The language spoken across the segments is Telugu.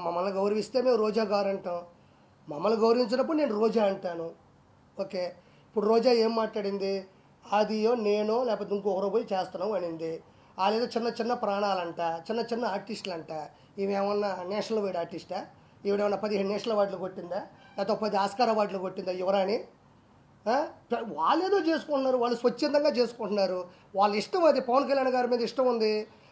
మమ్మల్ని గౌరవిస్తే మేము రోజా గారు అంటాం మమ్మల్ని గౌరవించినప్పుడు నేను రోజా అంటాను. ఓకే? ఇప్పుడు రోజా ఏం మాట్లాడింది? అదియో నేనో లేకపోతే ఇంకొకరు పోయి చేస్తున్నావు అనింది. వాళ్ళేదో చిన్న చిన్న ప్రాణాలంట చిన్న చిన్న ఆర్టిస్టులు అంట ఈమెమన్నా నేషనల్ వైడ్ ఆర్టిస్టా? ఈవిడేమన్నా పదిహేను నేషనల్ అవార్డులు కొట్టిందా? లేకపోతే పది ఆస్కార్ అవార్డులు కొట్టిందా యువరాణి? వాళ్ళేదో వాళ్ళు ఏదో చేసుకుంటున్నారు వాళ్ళు స్వచ్ఛందంగా చేసుకుంటున్నారు. వాళ్ళ ఇష్టం అది. పవన్ కళ్యాణ్ గారి మీద ఇష్టం ఉంది.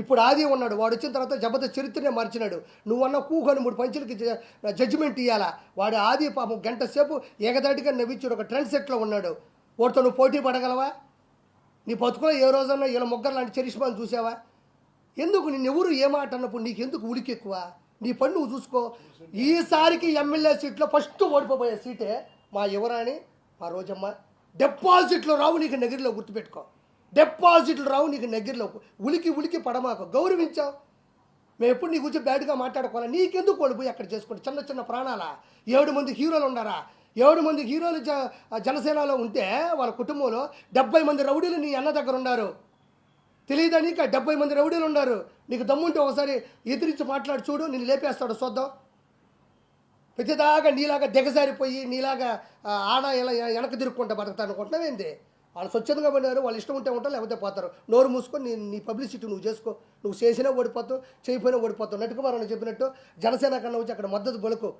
ఇప్పుడు ఆది ఉన్నాడు. వాడు వచ్చిన తర్వాత జబర్దస్త్ చరిత్రనే మార్చినాడు. నువ్వన్న కూకొని మూడు పంచులకి జడ్జిమెంట్ ఇవ్వాలా వాడు ఆది పాపం గంట సేపు ఏకదాటిగా నవ్వించాడు. ఒక ట్రెండ్ సెట్లో ఉన్నాడు. వాడితో నువ్వు పోటీ పడగలవా? నీ బతుకులో ఏ రోజన్నా ఇలా ముగ్గురు లాంటి చరిష్మాను చూసావా? ఎందుకు నిన్ను ఎవరు ఏ మాట అన్నప్పుడు నీకు ఎందుకు ఉడికెక్కువ ఎక్కువ? నీ పని నువ్వు చూసుకో. ఈసారికి ఎమ్మెల్యే సీట్లో ఫస్ట్ ఓడిపోయే సీటే మా యువరాణి మా రోజమ్మ. డిపాజిట్లో రావు నీకు నగిరిలో గుర్తుపెట్టుకో. డిపాజిట్లు రావు నీకు దగ్గరలో ఉలికి ఉలికి పడమాకు. గౌరవించావు. మేము ఎప్పుడు నీ గురించి బ్యాడ్గా మాట్లాడుకోవాలి? నీకెందుకు వాళ్ళు పోయి అక్కడ చేసుకుంటే? చిన్న చిన్న ప్రాణాలా? ఏడు మంది హీరోలు ఉన్నారా? ఏడు మంది హీరోలు జ జనసేనలో ఉంటే వాళ్ళ కుటుంబంలో డెబ్బై మంది రౌడీలు నీ అన్న దగ్గర ఉన్నారు. తెలియదా నీకు? డెబ్బై మంది రౌడీలు ఉన్నారు. నీకు దమ్ముంటే ఒకసారి ఎదిరించి మాట్లాడు చూడు. నేను లేపేస్తాడు చూద్దాం ప్రతిదాకా నీలాగా దిగజారిపోయి నీలాగా ఆడ ఇలా వెనక తిరుక్కుంటా బతుకుతా అనుకుంటున్నావేంది? ఏంది వాళ్ళు స్వచ్ఛంగా పడినారు వాళ్ళు ఇష్టం ఉంటే ఉంటారు లేకపోతే పోతారు. నోరు మూసుకొని నీ నీ పబ్లిసిటీ నువ్వు చేసుకో. నువ్వు చేసినా ఓడిపోతావు చేయకపోయినా ఓడిపోతావు. నటుకుమారని చెప్పినట్టు జనసేన కన్నా వచ్చి అక్కడ మద్దతు బలుకు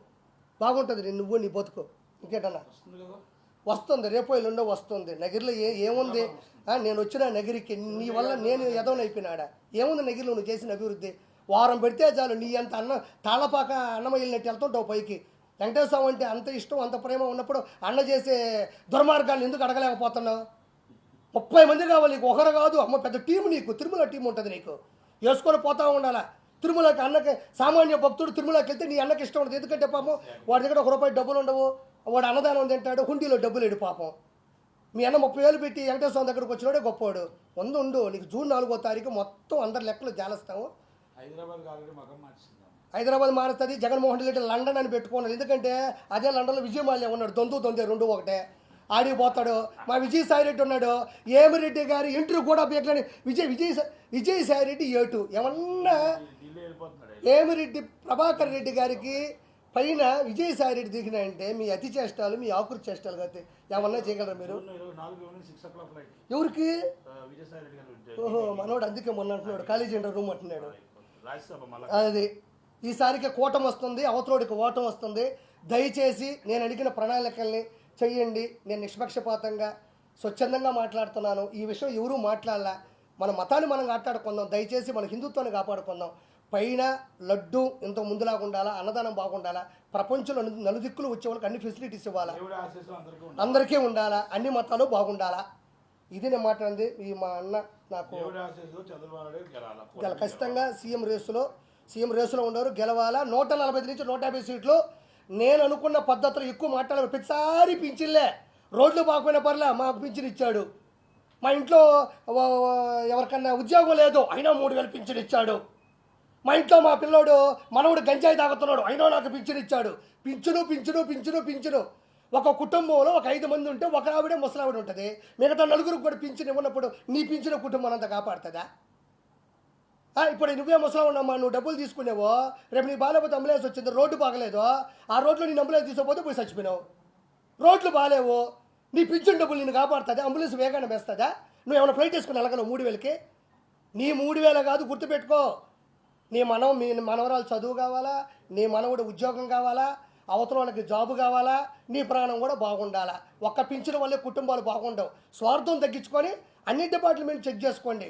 బాగుంటుంది నేను నువ్వు నీ బతుకు. ఇంకేటన్నా? వస్తుంది రేపు ఎల్లుండో వస్తుంది. నగిరిలో ఏ ఏముంది? నేను వచ్చిన నగిరికి నీ వల్ల నేను ఎదవనైపోయినాడా ఏముంది నగిరిలో నువ్వు చేసిన అభివృద్ధి? వారం పెడితే చాలు నీ అంత అన్న తాళపాక అన్నం వెళ్ళినట్టు వెళ్తుంటావు పైకి. వెంకటేశ్వరం అంటే అంత ఇష్టం అంత ప్రేమ ఉన్నప్పుడు అన్న చేసే దుర్మార్గాన్ని ఎందుకు అడగలేకపోతున్నావు? ముప్పై మంది కావాలి నీకు ఒకరు కాదు. అమ్మ పెద్ద టీం నీకు తిరుమల టీం ఉంటుంది నీకు. వేసుకొని పోతా ఉండాలా? తిరుమలకి అన్నకి సామాన్య భక్తుడు తిరుమలకి వెళ్తే నీ అన్నకి ఇష్టం ఉండదు. ఎందుకంటే పాపం వాడి దగ్గర ఒక రూపాయి డబ్బులు ఉండవు. వాడు అన్నదానం తింటాడు హుండీలో డబ్బులు ఎడు పాపం. మీ అన్న ముప్పై వేలు పెట్టి వెంకటేశ్వర స్వామి దగ్గరకు వచ్చినాడే గొప్పవాడు వంద ఉండు నీకు జూన్ నాలుగో తారీఖు మొత్తం అందరి లెక్కలు జాలస్తాము. హైదరాబాద్ మారుతుంది జగన్మోహన్ రెడ్డి లండన్ అని పెట్టుకున్నాడు. ఎందుకంటే అదే లండన్లో విజయమాల్య ఉన్నాడు దొందు దొందే రెండు ఒకటే. ఆడికి పోతాడు మా విజయసాయి రెడ్డి ఉన్నాడు. ఏమిరెడ్డి గారి ఇంటర్వ్యూ కూడా పీకలేని విజయ్ విజయ్ విజయసాయి రెడ్డి ఏటు? ఏమన్నా ఏమిరెడ్డి ప్రభాకర్ రెడ్డి గారికి పైన విజయసాయి రెడ్డి దిగినాయంటే మీ అతి చేష్టాలు మీ ఆకురు చేష్టాలు కాబట్టి ఏమన్నా చేయగలరా మీరు? ఎవరికి? ఓహో మనోడు అందుకే మొన్న అంటున్నాడు కాలేజీ రూమ్ అంటున్నాడు. అది. ఈసారికి కూటం వస్తుంది అవతలోడికి ఓటం వస్తుంది. దయచేసి నేను అడిగిన ప్రణాళికల్ని చెయ్యండి నేను నిష్పక్షపాతంగా స్వచ్ఛందంగా మాట్లాడుతున్నాను. ఈ విషయం ఎవరూ మాట్లాడాల. మన మతాన్ని మనం కాపాడుకుందాం. దయచేసి మన హిందుత్వాన్ని కాపాడుకుందాం. పైన లడ్డు ఇంత ముందులాగా ఉండాలా? అన్నదానం బాగుండాలా? ప్రపంచంలో నలు- నలుదిక్కులు వచ్చే వాళ్ళకి అన్ని ఫెసిలిటీస్ ఇవ్వాలా? అందరికీ ఉండాలి? అన్ని మతాలు బాగుండాలా? ఇది నేను మాట్లాడింది ఈ మా అన్న నాకు ఖచ్చితంగా సీఎం రేసులో సీఎం రేసులో ఉన్నారు గెలవాలా? నూట నలభై నుంచి నూట యాభై సీట్లు నేను అనుకున్న పద్ధతులు ఎక్కువ మాట్లాడాలి ప్రతిసారి పింఛన్లే. రోడ్లు బాగుపోయిన పర్లే మాకు పింఛన్ ఇచ్చాడు. మా ఇంట్లో ఎవరికన్నా ఉద్యోగం లేదు అయినా మూడు వేలు పింఛన్ ఇచ్చాడు. మా ఇంట్లో మా పిల్లోడు మనవడు గంజాయి తాగుతున్నాడు అయినా నాకు పింఛన్ ఇచ్చాడు. పింఛను పింఛను పింఛను పింఛను. ఒక కుటుంబంలో ఒక ఐదు మంది ఉంటే ఒక ఆవిడే ముసలావిడ ఉంటుంది. మిగతా నలుగురికి కూడా పింఛన్ ఇవ్వనప్పుడు నీ పింఛన కుటుంబం అంతా కాపాడుతుందా? ఇప్పుడు నువ్వే ముసలా ఉన్నామా నువ్వు డబ్బులు తీసుకునేవో రేపు నీ బాగాలేకపోతే అంబులెన్స్ వచ్చింది రోడ్డు బాగలేదు ఆ రోడ్లో నేను అంబులెన్స్ తీసుకోపోతే పోయి చచ్చిపోయినావు. రోడ్లు బాగాలేవు నీ పింఛన్ డబ్బులు నేను కాపాడుతుంది అంబులెన్స్ వేగాన్ని వేస్తుందా? నువ్వు ఏమైనా ఫ్లైట్ వేసుకుని వెళ్ళగలవు మూడు వేలకి? నీ మూడు వేల కాదు గుర్తుపెట్టుకో. నీ మనం మీ మనవరాలు చదువు కావాలా నీ మనవుడు ఉద్యోగం కావాలా అవతలకి జాబు కావాలా నీ ప్రాణం కూడా బాగుండాలా. ఒక్క పింఛన్ వల్లే కుటుంబాలు బాగుండవు. స్వార్థం తగ్గించుకొని అన్ని డిపార్ట్మెంట్ చెక్ చేసుకోండి.